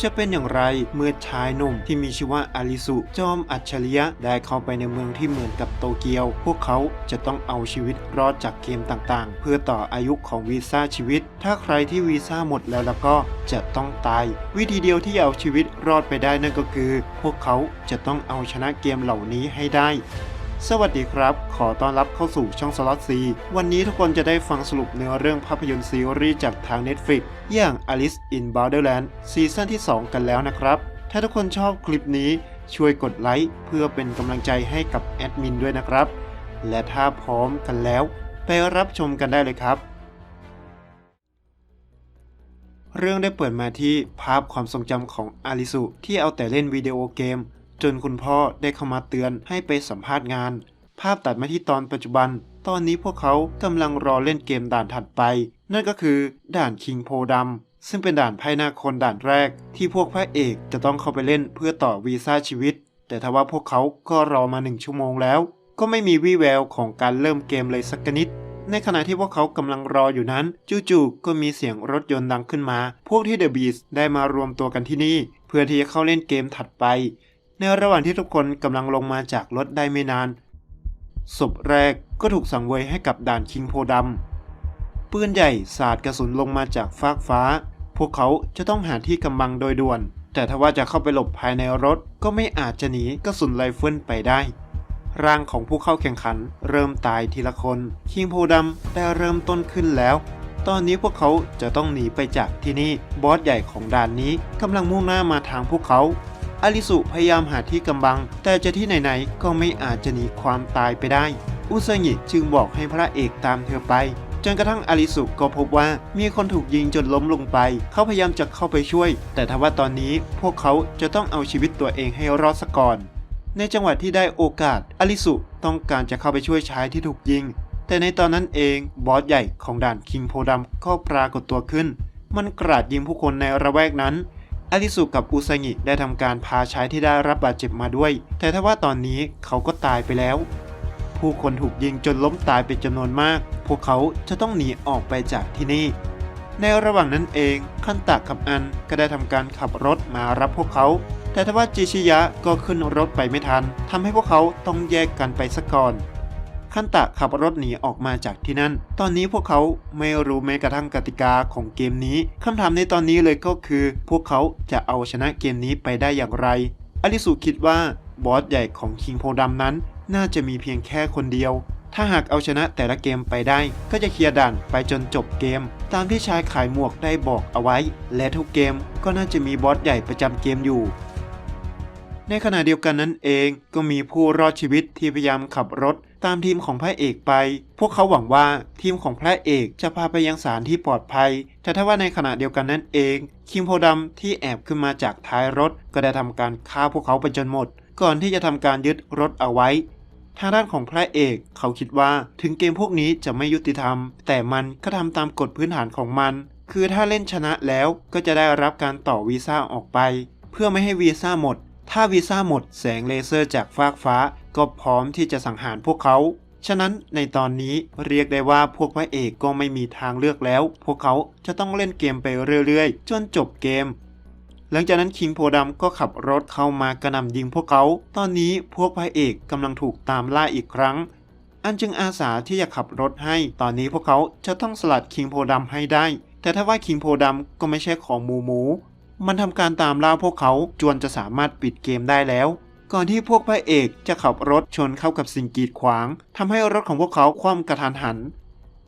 จะเป็นอย่างไรเมื่อชายหนุ่มที่มีชื่อว่าอาริสุ จอมอัจฉริยะได้เข้าไปในเมืองที่เหมือนกับโตเกียว พวกเขาจะต้องเอาชีวิตรอดจากเกมต่างๆ เพื่อต่ออายุของวีซ่าชีวิต ถ้าใครที่วีซ่าหมดแล้วแล้วก็จะต้องตาย วิธีเดียวที่จะเอาชีวิตรอดไปได้นั่นก็คือ พวกเขาจะต้องเอาชนะเกมเหล่านี้ให้ได้ สวัสดีครับ ขอต้อนรับเข้าสู่ช่องสล็อตซีวันนี้ทุกคนจะได้ฟังสรุปเนื้อเรื่องภาพยนตร์ซีรีส์จากทาง Netflix อย่าง Alice in Borderland ซีซั่นที่ 2 กันแล้วนะครับ ถ้าทุกคนชอบคลิปนี้ช่วยกดไลค์เพื่อเป็นกำลังใจให้กับแอดมินด้วยนะครับ และถ้าพร้อมกันแล้ว ไปรับชมกันได้เลยครับ เรื่องได้เปิดมาที่ภาพความทรงจำของอาริสุที่เอาแต่เล่นวิดีโอเกม จนคุณพ่อได้เข้ามาเตือนให้ไปสัมภาษณ์งาน ภาพตัดมาที่ตอนปัจจุบัน ตอนนี้พวกเขากำลังรอเล่นเกมด่านถัดไป นั่นก็คือด่านคิงโพดำซึ่งเป็นด่านไพ่หน้าคนด่านแรก ที่พวกพระเอกจะต้องเข้าไปเล่นเพื่อต่อวีซ่าชีวิต แต่ทว่าพวกเขาก็รอมาหนึ่งชั่วโมงแล้ว ก็ไม่มีวี่แววของการเริ่มเกมเลยสักนิดในขณะที่พวกเขากำลังรออยู่นั้น จู่ๆก็มีเสียงรถยนต์ดังขึ้นมา พวกที่เดอะบีสได้มารวมตัวกันที่นี่ เพื่อที่จะเข้าเล่นเกมถัดไป ในระหว่างที่ทุกคนกำลังลงมาจากรถได้ไม่นานศพแรกก็ถูกสังเวยให้กับด่านคิงโพดำปืนใหญ่สาดกระสุนลงมาจากฟากฟ้า พวกเขาจะต้องหาที่กำบังโดยด่วน แต่ถ้าว่าจะเข้าไปหลบภายในรถก็ไม่อาจจะหนีกระสุนไรเฟิลไปได้ ร่างของผู้เข้าแข่งขันเริ่มตายทีละคน คิงโพดำได้เริ่มต้นขึ้นแล้ว ตอนนี้พวกเขาจะต้องหนีไปจากที่นี่บอสใหญ่ของด่านนี้กำลังมุ่งหน้ามาทางพวกเขา อลิสุพยายามหาที่กำบัง แต่จะที่ไหนๆก็ไม่อาจจะหนีความตายไปได้ อุซางิจึงบอกให้พระเอกตามเธอไปจนกระทั่งอลิสุก็พบว่ามีคนถูกยิงจนล้มลงไป เขาพยายามจะเข้าไปช่วย แต่ทว่าตอนนี้พวกเขาจะต้องเอาชีวิตตัวเองให้รอดซะก่อน ในจังหวะที่ได้โอกาสอลิสุต้องการจะเข้าไปช่วยชายที่ถูกยิง แต่ในตอนนั้นเองบอสใหญ่ของด่านคิงโพดำก็ปรากฏตัวขึ้น มันกราดยิงผู้คนในระแวกนั้น อลิสุกับอุซางิได้ทำการพาชายที่ได้รับบาดเจ็บมาด้วย แต่ถ้าว่าตอนนี้เขาก็ตายไปแล้ว ผู้คนถูกยิงจนล้มตายเป็นจำนวนมาก พวกเขาจะต้องหนีออกไปจากที่นี่ ในระหว่างนั้นเองคันตะกับอันก็ได้ทำการขับรถมารับพวกเขา แต่ทว่าจิชิยะก็ขึ้นรถไปไม่ทันทำให้พวกเขาต้องแยกกันไปซะก่อน คันตะขับรถหนีออกมาจากที่นั่น ตอนนี้พวกเขาไม่รู้แม้กระทั่งกติกาของเกมนี้คำถามในตอนนี้เลยก็คือ พวกเขาจะเอาชนะเกมนี้ไปได้อย่างไร อลิสุคิดว่าบอสใหญ่ของคิงโพดำนั้น น่าจะมีเพียงแค่คนเดียว ถ้าหากเอาชนะแต่ละเกมไปได้ ก็จะเคลียร์ด่านไปจนจบเกม ตามที่ชายขายหมวกได้บอกเอาไว้ และทุกเกมก็น่าจะมีบอสใหญ่ประจำเกมอยู่ในขณะเดียวกันนั้นเองก็มีผู้รอดชีวิตที่พยายามขับรถ ตามทีมของพระเอกไป พวกเขาหวังว่าทีมของพระเอกจะพาไปยังสานที่ปลอดภัย แต่ถ้าว่าในขณะเดียวกันนั้นเอง คิมโพดำที่แอบขึ้นมาจากท้ายรถก็ได้ทำการฆ่าพวกเขาไปจนหมด ก่อนที่จะทำการยึดรถเอาไว้ ทางด้านของพระเอกเขาคิดว่าถึงเกมพวกนี้จะไม่ยุติธรรม แต่มันก็ทำตามกฎพื้นฐานของมัน คือถ้าเล่นชนะแล้วก็จะได้รับการต่อวีซ่าออกไป เพื่อไม่ให้วีซ่าหมด ถ้าวีซ่าหมดแสงเลเซอร์จากฟากฟ้า ก็พร้อมที่จะสังหารพวกเขา ฉะนั้นในตอนนี้เรียกได้ว่าพวกพระเอกก็ไม่มีทางเลือกแล้ว พวกเขาจะต้องเล่นเกมไปเรื่อยๆ จนจบเกม หลังจากนั้นคิงโพดำก็ขับรถเข้ามากระหน่ำยิงพวกเขา ตอนนี้พวกพระเอกกำลังถูกตามล่าอีกครั้ง อันจึงอาสาที่จะขับรถให้ ตอนนี้พวกเขาจะต้องสลัดคิงโพดำให้ได้ แต่ถ้าว่าคิงโพดำก็ไม่ใช่ของหมูหมู มันทำการตามล่าพวกเขาจนจะสามารถปิดเกมได้แล้ว ก่อนที่พวกพระเอกจะขับรถชนเข้ากับสิ่งกีดขวางทำให้รถของพวกเขาคว่ำกระทันหัน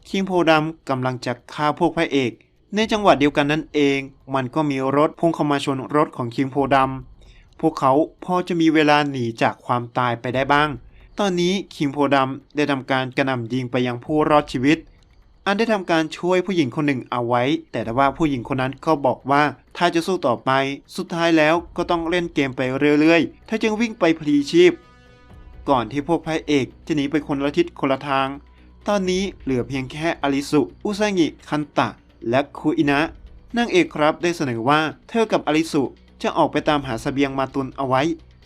คิงโพดำกำลังจะฆ่าพวกพระเอก ในจังหวะเดียวกันนั่นเอง มันก็มีรถพุ่งเข้ามาชนรถของคิงโพดำพวกเขาพอจะมีเวลาหนีจากความตายไปได้บ้าง ตอนนี้คิงโพดำได้ทำการกระหน่ำยิงไปยังผู้รอดชีวิต อันได้ทำการช่วยผู้หญิงคนหนึ่งเอาไว้ แต่ถ้าว่าผู้หญิงคนนั้นก็บอกว่า ถ้าจะสู้ต่อไป สุดท้ายแล้วก็ต้องเล่นเกมไปเรื่อยๆถ้าจึงวิ่งไปพลีชีพ ก่อนที่พวกพระเอกจะหนีไปคนละทิศคนละทาง ตอนนี้เหลือเพียงแค่อลิสุ อุซางิ คันตะ และคุอินะนางเอกครับได้เสนอว่าเธอกับอลิสุจะออกไปตามหาสเสบียงมาตุนเอาไว้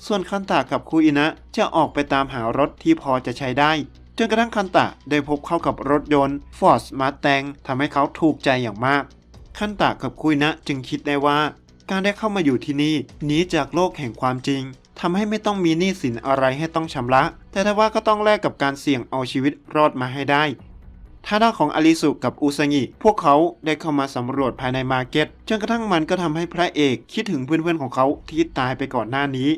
ส่วนคันตะกับคุอินะจะออกไปตามหารถที่พอจะใช้ได้ จนกระทั่งคันตะได้พบเข้ากับรถยนต์ Ford Mustang ทำให้เขาถูกใจอย่างมาก คันตะกับคุอินะจึงคิดได้ว่า การได้เข้ามาอยู่ที่นี่หนีจากโลกแห่งความจริงทำให้ไม่ต้องมีหนี้สินอะไรให้ต้องชำระ แต่ถ้าว่าก็ต้องแลกกับการเสี่ยงเอาชีวิตรอดมาให้ได้ท่าด้าของอาริสุกับอุซางิพวกเขาได้เข้ามาสำรวจภายในมาร์เก็ตจนกระทั่งมันก็ทำให้พระเอกคิดถึงเพื่อนๆของเขาที่ตายไปก่อนหน้านี้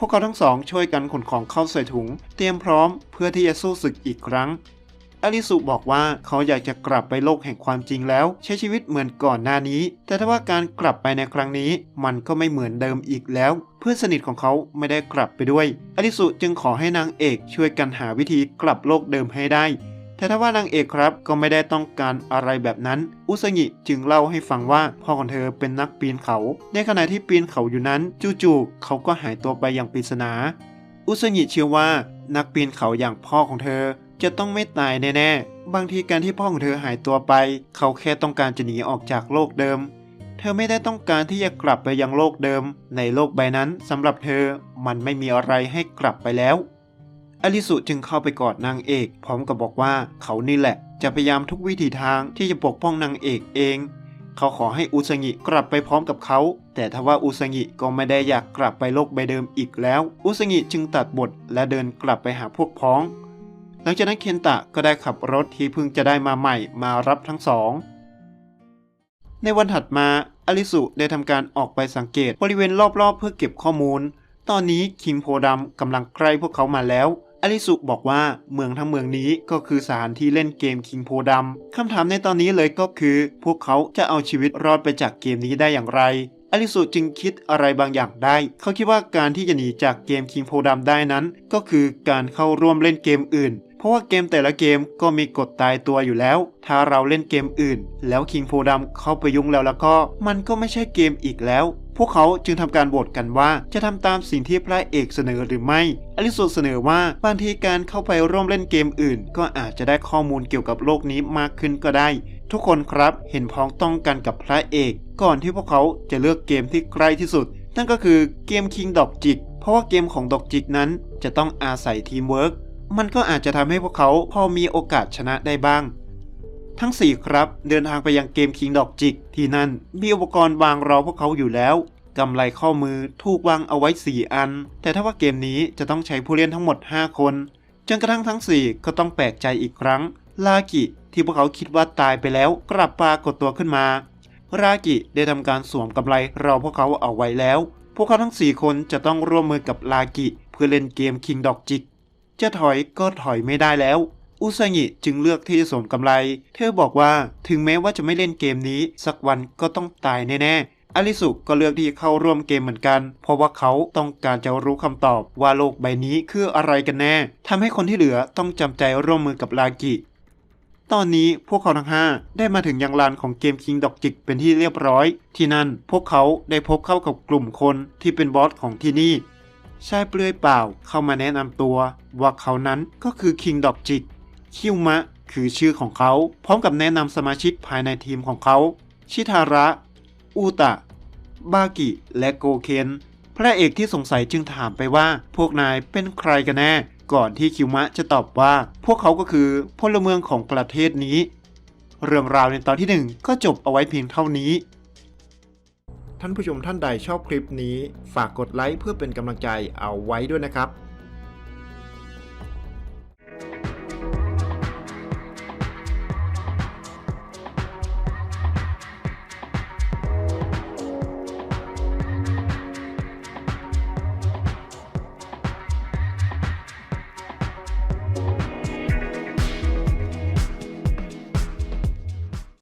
พวกเขาทั้งสองช่วยกันขนของเข้าใส่ถุง เตรียมพร้อมเพื่อที่จะสู้ศึกอีกครั้งอลิสุบอกว่าเขาอยากจะกลับไปโลกแห่งความจริงแล้ว ใช้ชีวิตเหมือนก่อนหน้านี้ แต่ถ้าว่าการกลับไปในครั้งนี้ มันก็ไม่เหมือนเดิมอีกแล้ว เพื่อนสนิทของเขาไม่ได้กลับไปด้วยอลิสุจึงขอให้นางเอกช่วยกันหาวิธีกลับโลกเดิมให้ได้ แต่ถ้าว่านางเอกครับก็ไม่ได้ต้องการอะไรแบบนั้น อุสงิจึงเล่าให้ฟังว่าพ่อของเธอเป็นนักปีนเขา ในขณะที่ปีนเขาอยู่นั้นจู่ๆเขาก็หายตัวไปอย่างปริศนา อุสงิเชื่อว่า นักปีนเขาอย่างพ่อของเธอจะต้องไม่ตายแน่ๆ บางทีการที่พ่อของเธอหายตัวไป เขาแค่ต้องการจะหนีออกจากโลกเดิม เธอไม่ได้ต้องการที่จะกลับไปยังโลกเดิม ในโลกใบนั้นสำหรับเธอ มันไม่มีอะไรให้กลับไปแล้ว อลิสุจึงเข้าไปกอดนางเอก พร้อมกับบอกว่าเขานี่แหละ จะพยายามทุกวิถีทางที่จะปกป้องนางเอกเอง เขาขอให้อุซางิกลับไปพร้อมกับเขา แต่ทว่าอุซางิก็ไม่ได้อยากกลับไปโลกใบเดิมอีกแล้ว อุซางิจึงตัดบทและเดินกลับไปหาพวกพ้อง หลังจากนั้นเคนตะก็ได้ขับรถที่เพิ่งจะได้มาใหม่มารับทั้งสองในวันถัดมาอลิสุได้ทำการออกไปสังเกตบริเวณรอบๆ เพื่อเก็บข้อมูล ตอนนี้คิงโพดำกำลังใกล้พวกเขามาแล้ว อลิสุบอกว่าเมืองทั้งเมืองนี้ก็คือสถานที่เล่นเกมคิงโพดำคำถามในตอนนี้เลยก็คือ พวกเขาจะเอาชีวิตรอดไปจากเกมนี้ได้อย่างไรอลิสุจึงคิดอะไรบางอย่างได้ เขาคิดว่าการที่จะหนีจากเกมคิงโพดำได้นั้น ก็คือการเข้าร่วมเล่นเกมอื่น เพราะว่าเกมแต่ละเกมก็มีกฎตายตัวอยู่แล้ว ถ้าเราเล่นเกมอื่น แล้วคิงโพดำเข้าไปยุ่งแล้วแล้วก็ มันก็ไม่ใช่เกมอีกแล้ว พวกเขาจึงทำการโหวตกันว่าจะทำตามสิ่งที่พระเอกเสนอหรือไม่ อลิสุเสนอว่าบางทีการเข้าไปร่วมเล่นเกมอื่น ก็อาจจะได้ข้อมูลเกี่ยวกับโลกนี้มากขึ้นก็ได้ ทุกคนครับเห็นพ้องต้องกันกับพระเอก ก่อนที่พวกเขาจะเลือกเกมที่ใกล้ที่สุด นั่นก็คือเกมคิงดอกจิก เพราะว่าเกมของดอกจิกนั้นจะต้องอาศัยทีมเวิร์กมันก็อาจจะทำให้พวกเขาพอมีโอกาสชนะได้บ้าง ทั้ง 4 ครับ เดินทางไปยังเกมคิงดอกจิก ที่นั่นมีอุปกรณ์วางรอพวกเขาอยู่แล้วกำไลข้อมือถูกวางเอาไว้ 4 อัน แต่ถ้าว่าเกมนี้จะต้องใช้ผู้เล่นทั้งหมด 5 คนจนกระทั่งทั้ง 4 ก็ต้องแปลกใจอีกครั้ง ลากิที่พวกเขาคิดว่าตายไปแล้วกลับปรากฏตัวขึ้นมา รากิได้ทำการสวมกำไลรอพวกเขาเอาไว้แล้ว พวกเขาทั้ง 4 คนจะต้องร่วมมือกับลากิ เพื่อเล่นเกมคิงดอกจิก จะถอยก็ถอยไม่ได้แล้ว อุซางิจึงเลือกที่จะสวมกำไลเธอบอกว่าถึงแม้ว่าจะไม่เล่นเกมนี้ สักวันก็ต้องตายแน่ๆอลิสุก็เลือกที่จะเข้าร่วมเกมเหมือนกัน เพราะว่าเขาต้องการจะรู้คำตอบว่าโลกใบนี้คืออะไรกันแน่ทำให้คนที่เหลือต้องจำใจร่วมมือกับลากิตอนนี้พวกเขาทั้งห้าได้มาถึงยังลานของเกมคิงดอกจิกเป็นที่เรียบร้อย ที่นั่นพวกเขาได้พบเข้ากับกลุ่มคนที่เป็นบอสของที่นี่ชายเปลือยเปล่าเข้ามาแนะนำตัว ว่าเขานั้นก็คือคิงดอกจิก คิวมะ คือชื่อของเขา พร้อมกับแนะนำสมาชิกภายในทีมของเขา ชิทาระ อูตะ บากิ และโกเคน พระเอกที่สงสัยจึงถามไปว่า พวกนายเป็นใครกันแน่ ก่อนที่คิวมะจะตอบว่า พวกเขาก็คือพลเมืองของประเทศนี้ เรื่องราวในตอนที่หนึ่งก็จบเอาไว้เพียงเท่านี้ท่านผู้ชมท่านใดชอบคลิปนี้ ฝากกดไลค์เพื่อเป็นกำลังใจเอาไว้ด้วยนะครับ